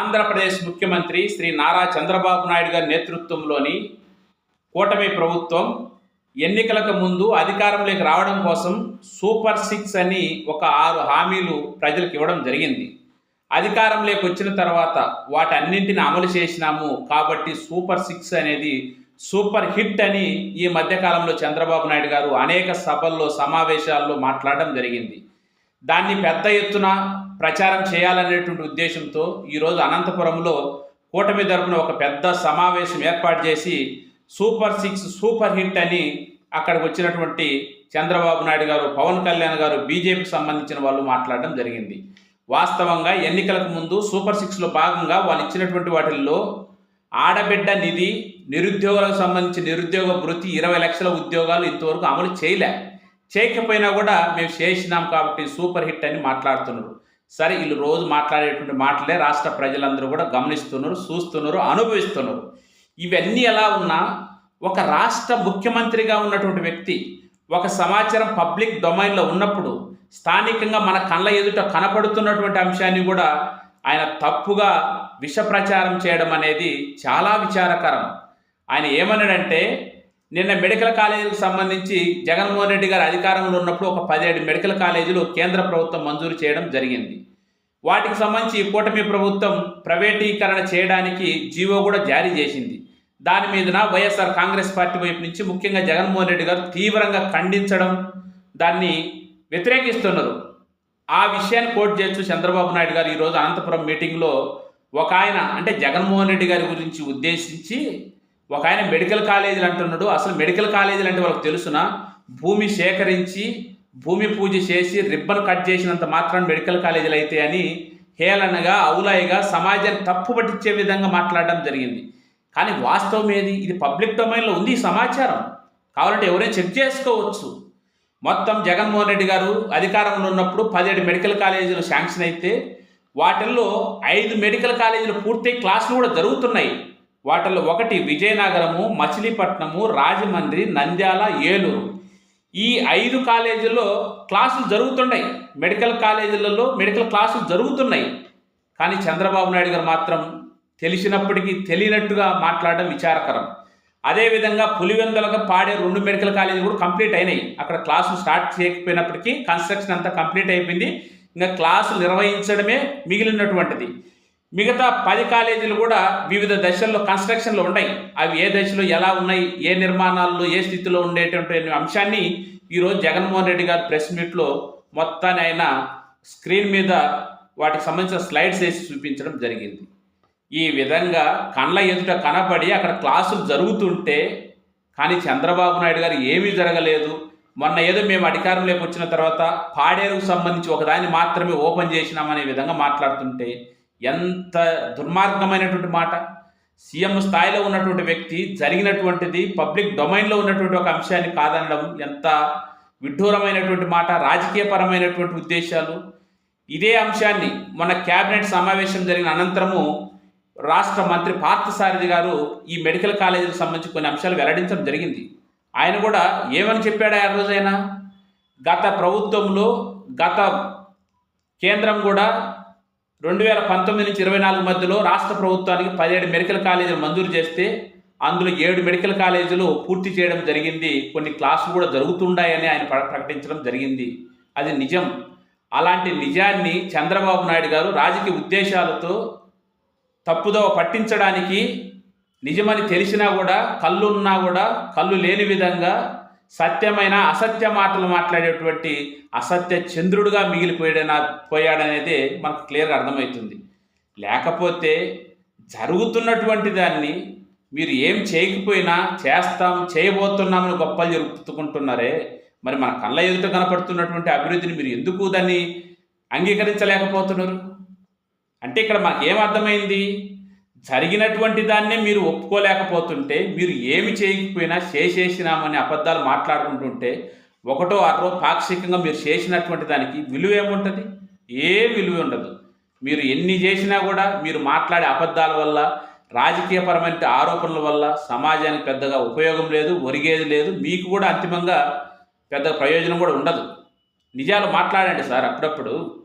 ఆంధ్రప్రదేశ్ ముఖ్యమంత్రి శ్రీ నారా చంద్రబాబు నాయుడు గారి నేతృత్వంలోని కూటమి ప్రభుత్వం ఎన్నికలకు ముందు అధికారంలోకి రావడం కోసం సూపర్ సిక్స్ అని ఒక ఆరు హామీలు ప్రజలకు ఇవ్వడం జరిగింది. అధికారంలోకి వచ్చిన తర్వాత వాటన్నింటిని అమలు చేసినాము కాబట్టి సూపర్ సిక్స్ అనేది సూపర్ హిట్ అని ఈ మధ్యకాలంలో చంద్రబాబు నాయుడు గారు అనేక సభల్లో సమావేశాల్లో మాట్లాడడం జరిగింది. దాన్ని పెద్ద ఎత్తున ప్రచారం చేయాలనేటువంటి ఉద్దేశంతో ఈరోజు అనంతపురంలో కూటమి తరపున ఒక పెద్ద సమావేశం ఏర్పాటు చేసి సూపర్ సిక్స్ సూపర్ హిట్ అని అక్కడికి వచ్చినటువంటి చంద్రబాబు నాయుడు గారు పవన్ కళ్యాణ్ గారు బీజేపీకి సంబంధించిన వాళ్ళు మాట్లాడడం జరిగింది. వాస్తవంగా ఎన్నికలకు ముందు సూపర్ సిక్స్లో భాగంగా వాళ్ళు ఇచ్చినటువంటి వాటిల్లో ఆడబిడ్డ నిధి నిరుద్యోగులకు సంబంధించి నిరుద్యోగ వృత్తి ఇరవై లక్షల ఉద్యోగాలు ఇంతవరకు అమలు చేయలే. చేయకపోయినా కూడా మేము చేసినాం కాబట్టి సూపర్ హిట్ అని మాట్లాడుతున్నారు. సరే వీళ్ళు రోజు మాట్లాడేటువంటి మాటలే రాష్ట్ర ప్రజలందరూ కూడా గమనిస్తున్నారు చూస్తున్నారు అనుభవిస్తున్నారు. ఇవన్నీ ఎలా ఉన్నా ఒక రాష్ట్ర ముఖ్యమంత్రిగా ఉన్నటువంటి వ్యక్తి ఒక సమాచారం పబ్లిక్ డొమైన్లో ఉన్నప్పుడు స్థానికంగా మన కళ్ళ ఎదుట కనపడుతున్నటువంటి అంశాన్ని కూడా ఆయన తప్పుగా విష ప్రచారం చేయడం అనేది చాలా విచారకరం. ఆయన ఏమన్నాడంటే నిన్న మెడికల్ కాలేజీలకు సంబంధించి జగన్మోహన్ రెడ్డి గారు అధికారంలో ఉన్నప్పుడు ఒక పదిహేడు మెడికల్ కాలేజీలు కేంద్ర ప్రభుత్వం మంజూరు చేయడం జరిగింది. వాటికి సంబంధించి కూటమి ప్రభుత్వం ప్రైవేటీకరణ చేయడానికి జీవో కూడా జారీ చేసింది. దాని మీదన వైఎస్ఆర్ కాంగ్రెస్ పార్టీ వైపు నుంచి ముఖ్యంగా జగన్మోహన్ రెడ్డి గారు తీవ్రంగా ఖండించడం దాన్ని వ్యతిరేకిస్తున్నారు. ఆ విషయాన్ని కోట్ చేస్తూ చంద్రబాబు నాయుడు గారు ఈరోజు అనంతపురం మీటింగ్లో ఒక ఆయన అంటే జగన్మోహన్ రెడ్డి గారి గురించి ఉద్దేశించి ఒక ఆయన మెడికల్ కాలేజీలు అంటున్నాడు. అసలు మెడికల్ కాలేజీలు అంటే వాళ్ళకి తెలుసున? భూమి సేకరించి భూమి పూజ చేసి రిబ్బన్ కట్ చేసినంత మాత్రం మెడికల్ కాలేజీలు అయితే అని హేళనగా అవులాయిగా సమాజాన్ని తప్పు పట్టించే విధంగా మాట్లాడడం జరిగింది. కానీ వాస్తవం ఏది? ఇది పబ్లిక్ డొమైన్లో ఉంది ఈ సమాచారం. కావాలంటే ఎవరైనా చెక్ చేసుకోవచ్చు. మొత్తం జగన్మోహన్ రెడ్డి గారు అధికారంలో ఉన్నప్పుడు పదిహేడు మెడికల్ కాలేజీలు శాంక్షన్ అయితే వాటిల్లో ఐదు మెడికల్ కాలేజీలు పూర్తి క్లాసులు కూడా జరుగుతున్నాయి. వాటిల్లో ఒకటి విజయనగరము మచిలీపట్నము రాజమండ్రి నంద్యాల ఏలూరు. ఈ ఐదు కాలేజీల్లో క్లాసులు జరుగుతున్నాయి. మెడికల్ కాలేజీలలో మెడికల్ క్లాసులు జరుగుతున్నాయి. కానీ చంద్రబాబు నాయుడు గారు మాత్రం తెలిసినప్పటికీ తెలియనట్టుగా మాట్లాడడం విచారకరం. అదేవిధంగా పులివెందులుగా పాడే రెండు మెడికల్ కాలేజీలు కూడా కంప్లీట్ అయినాయి. అక్కడ క్లాసులు స్టార్ట్ చేయకపోయినప్పటికీ కన్స్ట్రక్షన్ అంతా కంప్లీట్ అయిపోయింది. ఇంకా క్లాసులు నిర్వహించడమే మిగిలినటువంటిది. మిగతా పది కాలేజీలు కూడా వివిధ దశల్లో కన్స్ట్రక్షన్లో ఉన్నాయి అవి ఏ దశలో ఎలా ఉన్నాయి ఏ నిర్మాణాల్లో ఏ స్థితిలో ఉండేటువంటి అంశాన్ని ఈరోజు జగన్మోహన్ రెడ్డి గారు ప్రెస్ మీట్లో మొత్తాన్ని ఆయన స్క్రీన్ మీద వాటికి సంబంధించిన స్లైడ్స్ వేసి చూపించడం జరిగింది. ఈ విధంగా కళ్ళ ఎదుట కనపడి అక్కడ క్లాసులు జరుగుతుంటే కానీ చంద్రబాబు నాయుడు గారు ఏమీ జరగలేదు. మొన్న ఏదో మేము అధికారంలోకి వచ్చిన తర్వాత పాడేరుకు సంబంధించి ఒకదాన్ని మాత్రమే ఓపెన్ చేసినామనే విధంగా మాట్లాడుతుంటే ఎంత దుర్మార్గమైనటువంటి మాట. సీఎం స్థాయిలో ఉన్నటువంటి వ్యక్తి జరిగినటువంటిది పబ్లిక్ డొమైన్లో ఉన్నటువంటి ఒక అంశాన్ని కాదనడం ఎంత విడ్డూరమైనటువంటి మాట రాజకీయపరమైనటువంటి ఉద్దేశాలు. ఇదే అంశాన్ని మన క్యాబినెట్ సమావేశం జరిగిన అనంతరము రాష్ట్ర మంత్రి పార్థసారథి గారు ఈ మెడికల్ కాలేజీకి సంబంధించి కొన్ని అంశాలు వెల్లడించడం జరిగింది. ఆయన కూడా ఏమని చెప్పాడు ఆ రోజైనా? గత ప్రభుత్వంలో గత కేంద్రం కూడా రెండు వేల పంతొమ్మిది నుంచి ఇరవై నాలుగు మధ్యలో రాష్ట్ర ప్రభుత్వానికి పదిహేడు మెడికల్ కాలేజీలు మంజూరు చేస్తే అందులో ఏడు మెడికల్ కాలేజీలు పూర్తి చేయడం జరిగింది. కొన్ని క్లాసులు కూడా జరుగుతున్నాయని ఆయన ప్రకటించడం జరిగింది. అది నిజం. అలాంటి నిజాన్ని చంద్రబాబు నాయుడు గారు రాజకీయ ఉద్దేశాలతో తప్పుదోవ పట్టించడానికి నిజమని తెలిసినా కూడా కళ్ళున్నా కూడా కళ్ళు లేని విధంగా సత్యమైన అసత్య మాటలు మాట్లాడేటువంటి అసత్య చంద్రుడుగా మిగిలిపోయాడన పోయాడనేది మనకు క్లియర్గా అర్థమవుతుంది. లేకపోతే జరుగుతున్నటువంటి దాన్ని మీరు ఏం చేయకపోయినా చేస్తాం చేయబోతున్నామని గొప్పలు జరుపుకుంటున్నారే మరి మన కళ్ళ ఎదుట కనపడుతున్నటువంటి అభివృద్ధిని మీరు ఎందుకు దాన్ని అంగీకరించలేకపోతున్నారు? అంటే ఇక్కడ మనకేం అర్థమైంది? జరిగినటువంటి దాన్నే మీరు ఒప్పుకోలేకపోతుంటే మీరు ఏమి చేయకపోయినా చేసేసినామని అబద్ధాలు మాట్లాడుకుంటుంటే ఒకటో అరవో పాక్షికంగా మీరు చేసినటువంటి దానికి విలువ ఏముంటుంది? ఏ విలువ ఉండదు. మీరు ఎన్ని చేసినా కూడా మీరు మాట్లాడే అబద్ధాల వల్ల రాజకీయపరమైన ఆరోపణల వల్ల సమాజానికి పెద్దగా ఉపయోగం లేదు ఒరిగేది లేదు మీకు కూడా అంతిమంగా పెద్ద ప్రయోజనం కూడా ఉండదు. నిజాలు మాట్లాడండి సార్ అప్పుడప్పుడు.